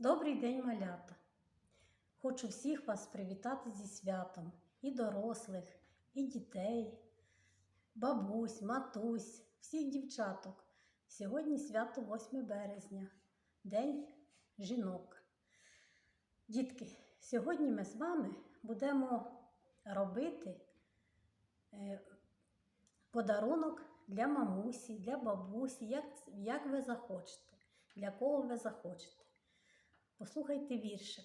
Добрий день, малята! Хочу всіх вас привітати зі святом і дорослих, і дітей, бабусь, матусь, всіх дівчаток. Сьогодні свято 8 березня, День жінок. Дітки, сьогодні ми з вами будемо робити е, подарунок для мамусі, для бабусі, як, як ви захочете, для кого ви захочете. Послухайте віршик.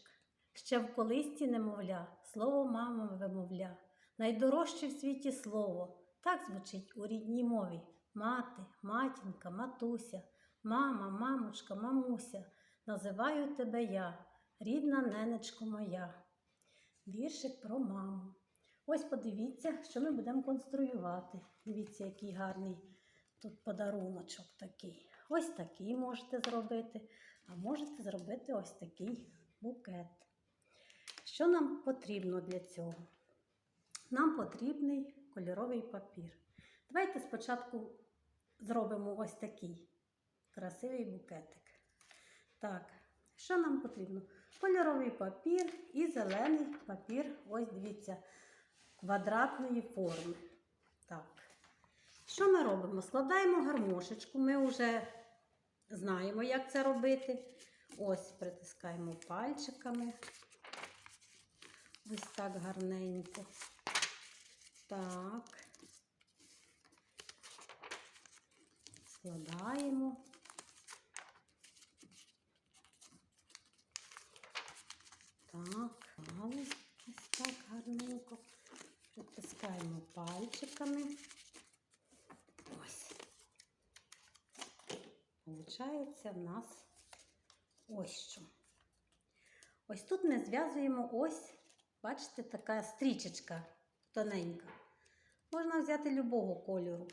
Ще в колисці немовля, слово мама вимовля, найдорожче в світі слово. Так звучить у рідній мові. Мати, матінка, матуся, мама, мамочка, мамуся. Називаю тебе я, рідна ненечко моя. Віршик про маму. Ось подивіться, що ми будемо конструювати. Дивіться, який гарний тут подаруночок такий. Ось такий можете зробити, а можете зробити ось такий букет. Що нам потрібно для цього? Нам потрібний кольоровий папір. Давайте спочатку зробимо ось такий красивий букетик. Так, що нам потрібно? Кольоровий папір і зелений папір, ось дивіться, квадратної форми. Так. Що ми робимо? Складаємо гармошечку. Ми вже знаємо, як це робити. Ось притискаємо пальчиками. Ось так гарненько. Так. Складаємо. Так, ось так гарненько. Притискаємо пальчиками. Ось. Получається в нас ось що. Ось тут ми зв'язуємо ось, бачите, така стрічечка тоненька. Можна взяти любого кольору.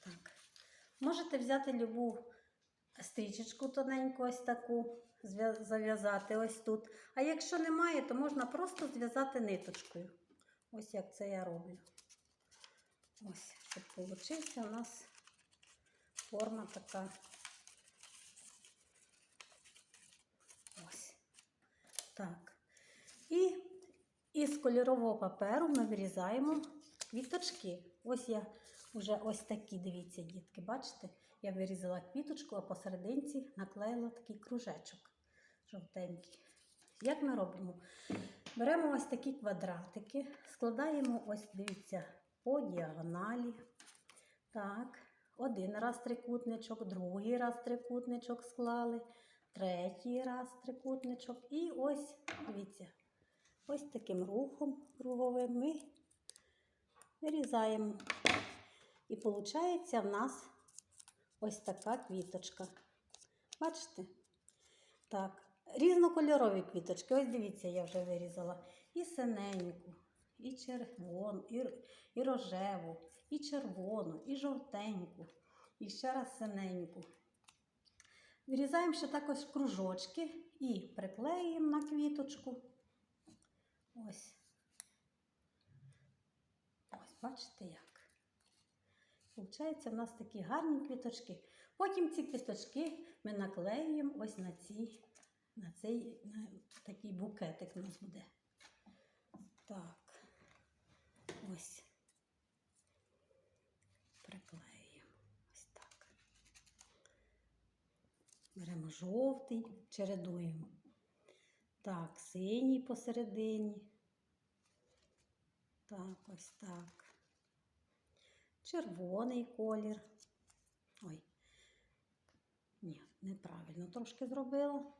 Так. Можете взяти любу стрічечку тоненьку, ось таку, зав'язати ось тут. А якщо немає, то можна просто зв'язати ниточкою. Ось як це я роблю. Ось, щоб получився у нас форма така. Ось. Так. І із кольорового паперу ми вирізаємо квіточки. Ось я вже ось такі, дивіться, дітки, бачите? Я вирізала квіточку, а посерединці наклеїла такий кружечок жовтенький. Як ми робимо? Беремо ось такі квадратики, складаємо ось, дивіться, по діагоналі. Так, один раз трикутничок, другий раз трикутничок склали, третій раз трикутничок. І ось, дивіться, ось таким рухом круговим ми вирізаємо. І виходить в нас ось така квіточка. Бачите? Так, різнокольорові квіточки. Ось дивіться, я вже вирізала і синеньку, і червону, і, і рожеву, і червону, і жовтеньку, і ще раз синеньку. Вирізаємо ще також кружочки і приклеюємо на квіточку. Ось. Ось, бачите як. Получається, в нас такі гарні квіточки. Потім ці квіточки ми наклеюємо ось на ці, на цей на такий букетик у нас буде. Так, ось. Приклеюємо. Ось так. Беремо жовтий, чередуємо. Так, синій посередині. Так, ось так. Червоний колір. Ой. Ні, неправильно трошки зробила.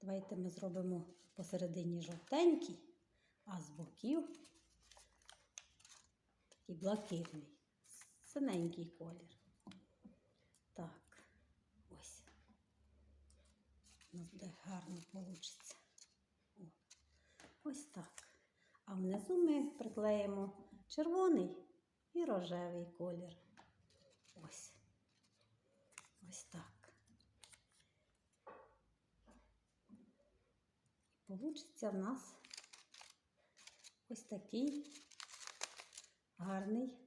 Давайте ми зробимо посередині жовтенький, а з боків такий блакитний, синенький колір. Так, ось. У нас буде гарно вийде. Ось так. А внизу ми приклеїмо червоний і рожевий колір. Ось. Ось так. Получиться в нас ось такий гарний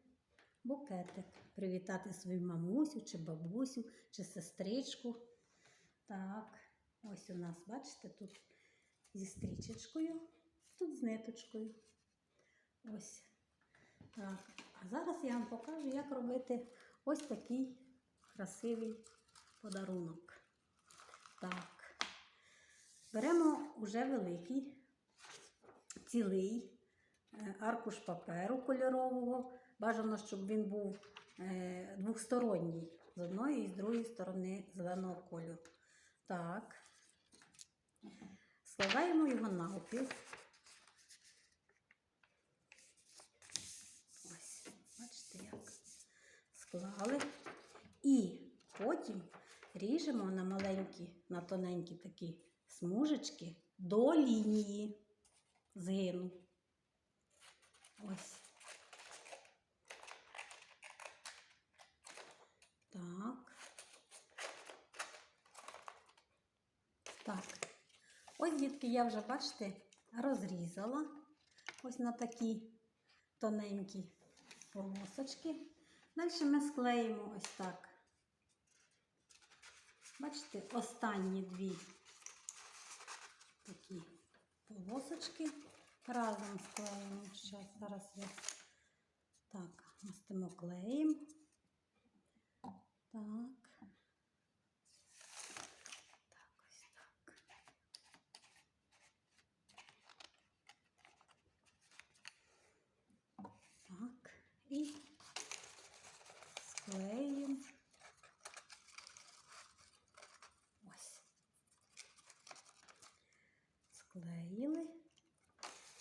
букетик. Привітати свою мамусю, чи бабусю, чи сестричку. Так, Ось у нас, бачите, тут зі стрічечкою, тут з ниточкою. Ось. Так. А зараз я вам покажу, як робити ось такий красивий подарунок. Так. Беремо уже великий, цілий е, аркуш паперу кольорового. Бажано, щоб він був е, двохсторонній з одної і з другої сторони зеленого кольору. Так. Складаємо його навпіл. Ось, бачите, як склали. І потім ріжемо на маленькі, на тоненькі такі смужечки до лінії згину. Ось. Так. Так. Ось, дітки, я вже, бачите, розрізала ось на такі тоненькі полосочки. Далі ми склеїмо ось так. Бачите, останні дві такі полосочки разом склеїмо. Щас, зараз я так, мастимо клеєм. Так. Так, ось так. Так, і склеїмо. Ось. Склеїли.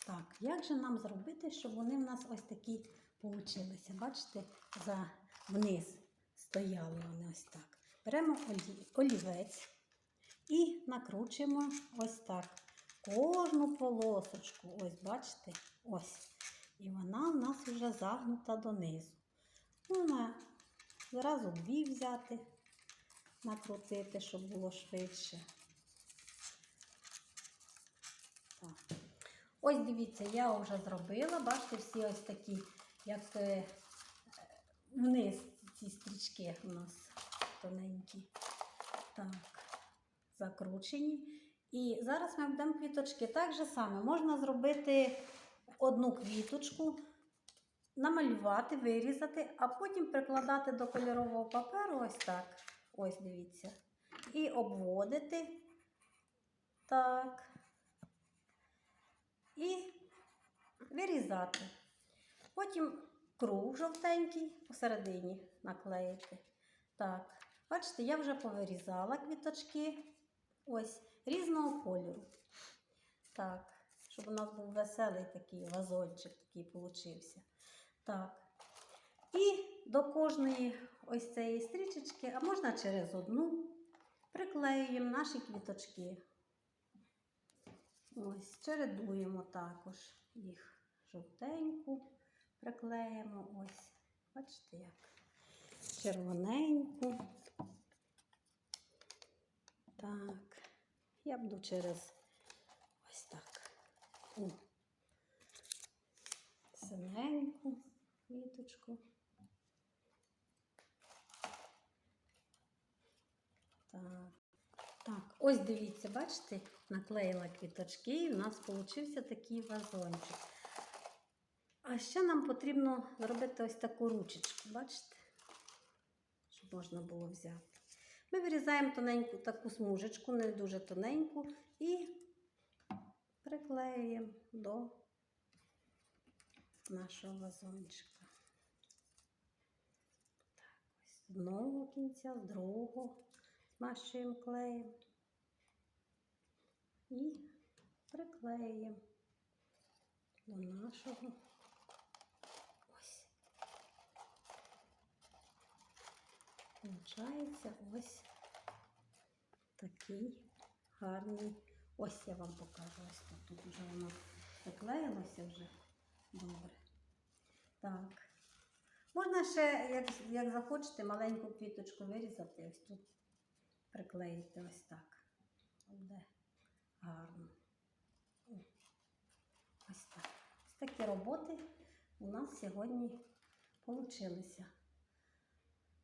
Так, як же нам зробити, щоб вони в нас ось такі получилися? Бачите, за вниз стояли вони ось так. Беремо олі- олівець і накручуємо ось так. Кожну полосочку, ось бачите, ось. І вона в нас вже загнута донизу. Можна зразу дві взяти, накрутити, щоб було швидше. Так. Ось дивіться, я вже зробила. Бачите, всі ось такі, як е, вниз ці стрічки у нас тоненькі. Так, закручені. І зараз ми будемо квіточки так же саме. Можна зробити одну квіточку, намалювати, вирізати, а потім прикладати до кольорового паперу ось так. Ось дивіться. І обводити. Так. І вирізати. Потім круг жовтенький посередині наклеїти. Так, бачите, я вже повирізала квіточки. Ось, різного кольору. Так, щоб у нас був веселий такий вазончик такий получився. Так. І до кожної ось цієї стрічечки, а можна через одну, приклеюємо наші квіточки. Ось, чередуємо також їх жовтеньку, приклеїмо ось. Бачите, як червоненьку. Так, я буду через. О, синеньку квіточку. Так. Так, ось дивіться, бачите, наклеїла квіточки, і в нас получився такий вазончик. А ще нам потрібно зробити ось таку ручечку, бачите? Щоб можна було взяти. Ми вирізаємо тоненьку таку смужечку, не дуже тоненьку, і приклеюємо до нашого вазончика. Так, ось з одного кінця, з другого змащуємо клеєм і приклеюємо до нашого. Получається ось такий гарний. Ось я вам покажу. Ось тут, тут вже воно приклеїлося вже добре. Так. Можна ще, як, як захочете, маленьку квіточку вирізати, ось тут приклеїти ось так. Буде гарно. Ось так. Ось такі роботи у нас сьогодні получилися.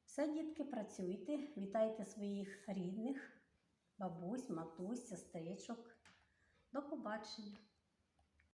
Все, дітки, працюйте, вітайте своїх рідних бабусь, матусь, сестричок. До побачення!